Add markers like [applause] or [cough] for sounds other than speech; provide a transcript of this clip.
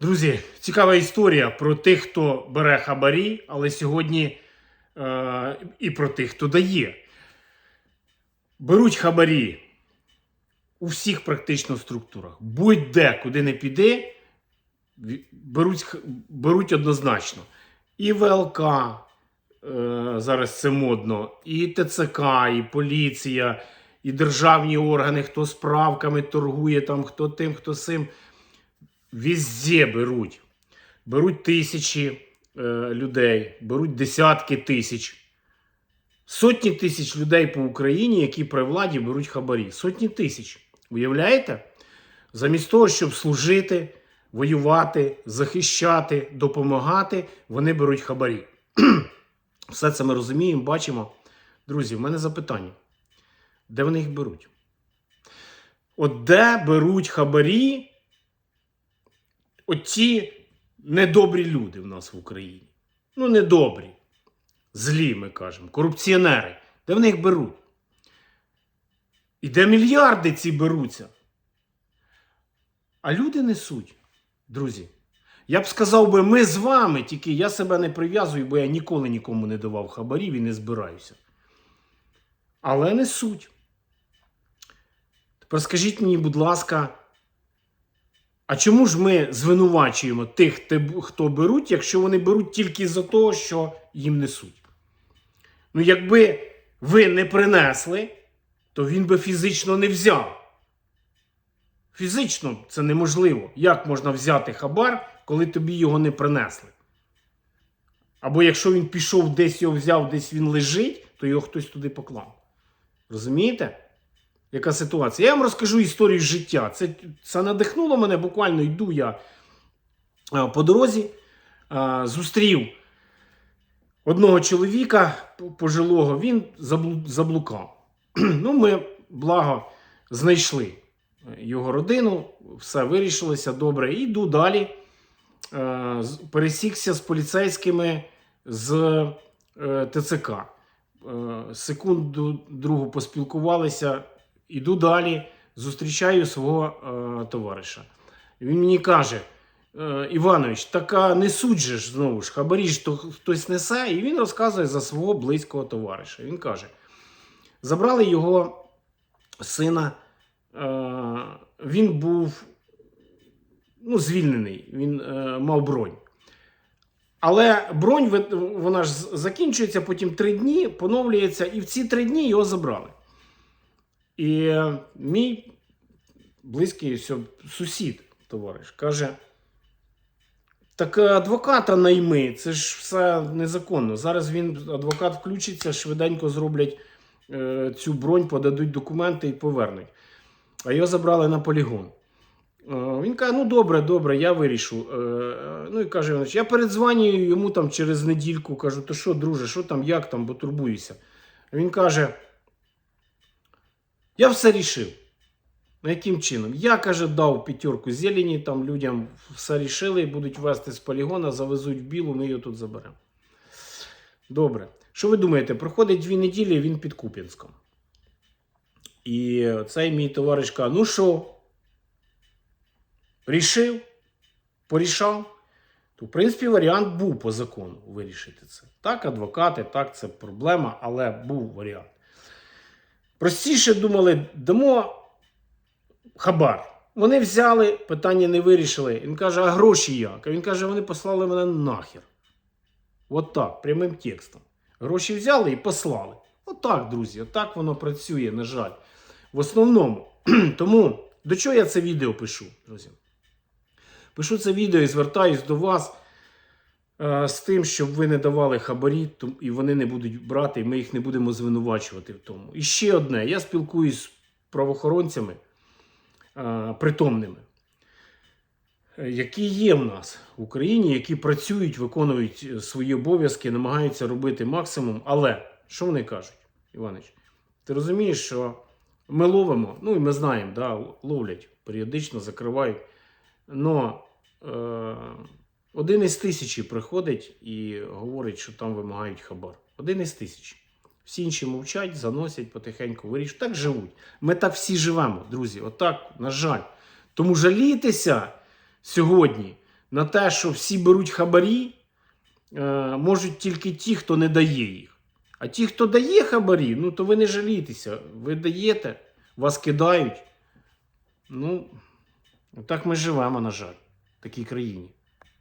Друзі, цікава історія про тих, хто бере хабарі, але сьогодні е, і про тих, хто дає. Беруть хабарі у всіх практично структурах. Будь-де, куди не піди, ві- беруть, беруть однозначно. І ВЛК, е, зараз це модно, і ТЦК, і поліція, і державні органи, хто справками торгує, там, хто тим, хто сим. Везде беруть. Беруть тисячі е, людей, беруть десятки тисяч. Сотні тисяч людей по Україні, які при владі беруть хабарі. Сотні тисяч. Уявляєте? Замість того, щоб служити, воювати, захищати, допомагати, вони беруть хабарі. [clears throat] Все це ми розуміємо, бачимо. Друзі, в мене запитання. Де вони їх беруть? От де беруть хабарі оті недобрі люди в нас в Україні? Ну, недобрі. Злі, ми кажемо, корупціонери. Де вони їх беруть? І де мільярди ці беруться? А люди несуть, друзі. Я б сказав би, ми з вами, тільки я себе не прив'язую, бо я ніколи нікому не давав хабарів і не збираюся. Але несуть. Тепер скажіть мені, будь ласка, а чому ж ми звинувачуємо тих, хто беруть, якщо вони беруть тільки за того, що їм несуть? Ну, якби ви не принесли, то він би фізично не взяв. Фізично це неможливо. Як можна взяти хабар, коли тобі його не принесли? Або якщо він пішов, десь його взяв, десь він лежить, то його хтось туди поклав. Розумієте? Яка ситуація? Я вам розкажу історію життя. Це, це надихнуло мене. Буквально йду я по дорозі, зустрів одного чоловіка пожилого, він заблукав. [clears throat] Ну, ми, благо, знайшли його родину, все вирішилося добре. І йду далі. Е, Пересікся з поліцейськими з е, ТЦК. Е, Секунду другу поспілкувалися, іду далі, зустрічаю свого е, товариша. Він мені каже: е, Іванович, така не суть же ж знову ж, хабарі ж то хтось несе, і він розказує за свого близького товариша. Він каже: забрали його сина. Е, він був ну, звільнений, він е, мав бронь. Але бронь вона ж закінчується, потім три дні, поновлюється, і в ці три дні його забрали. І мій близький сусід, товариш, каже: так е, адвоката найми, це ж все незаконно. Зараз він, адвокат включиться, швиденько зроблять е, цю бронь, подадуть документи і повернуть. А його забрали на полігон. Е, Він каже: ну добре, добре, я вирішу. Е, Ну і каже, я передзвонюю йому там через недільку, кажу, то що, друже, що там, як там, бо турбуюся. Він каже: Я все рішив. Яким чином? Я, каже, дав п'ятерку зелені, там людям все рішили, будуть вести з полігона, завезуть в білу, ми його тут заберемо. Добре. Що ви думаєте? Проходить дві неділі, він під Куп'янськом. І цей мій товариш каже: ну що, рішив, порішав. То, в принципі, варіант був по закону вирішити це. Так, адвокати, так, це проблема, але був варіант. Простіше думали, дамо хабар. Вони взяли, питання не вирішили. Він каже, а гроші як? А він каже, вони послали мене нахер. От так, прямим текстом. Гроші взяли і послали. Отак, друзі, отак воно працює, на жаль. В основному. [clears throat] Тому до чого я це відео пишу, друзі? Пишу це відео і звертаюсь до вас з тим, щоб ви не давали хабарі, і вони не будуть брати, і ми їх не будемо звинувачувати в тому. І ще одне: я спілкуюсь з правоохоронцями е, притомними, е, які є в нас в Україні, які працюють, виконують е, свої обов'язки, намагаються робити максимум. Але що вони кажуть, Іванич? Ти розумієш, що ми ловимо, ну і ми знаємо, да, ловлять періодично, закривають. Но е, один із тисячі приходить і говорить, що там вимагають хабар. Один із тисячі. Всі інші мовчать, заносять потихеньку, вирішують. Так живуть. Ми так всі живемо, друзі. Отак, на жаль. Тому жалітися сьогодні на те, що всі беруть хабарі, е, можуть тільки ті, хто не дає їх. А ті, хто дає хабарі, ну то ви не жалійтеся. Ви даєте, вас кидають. Ну, так ми живемо, на жаль, в такій країні.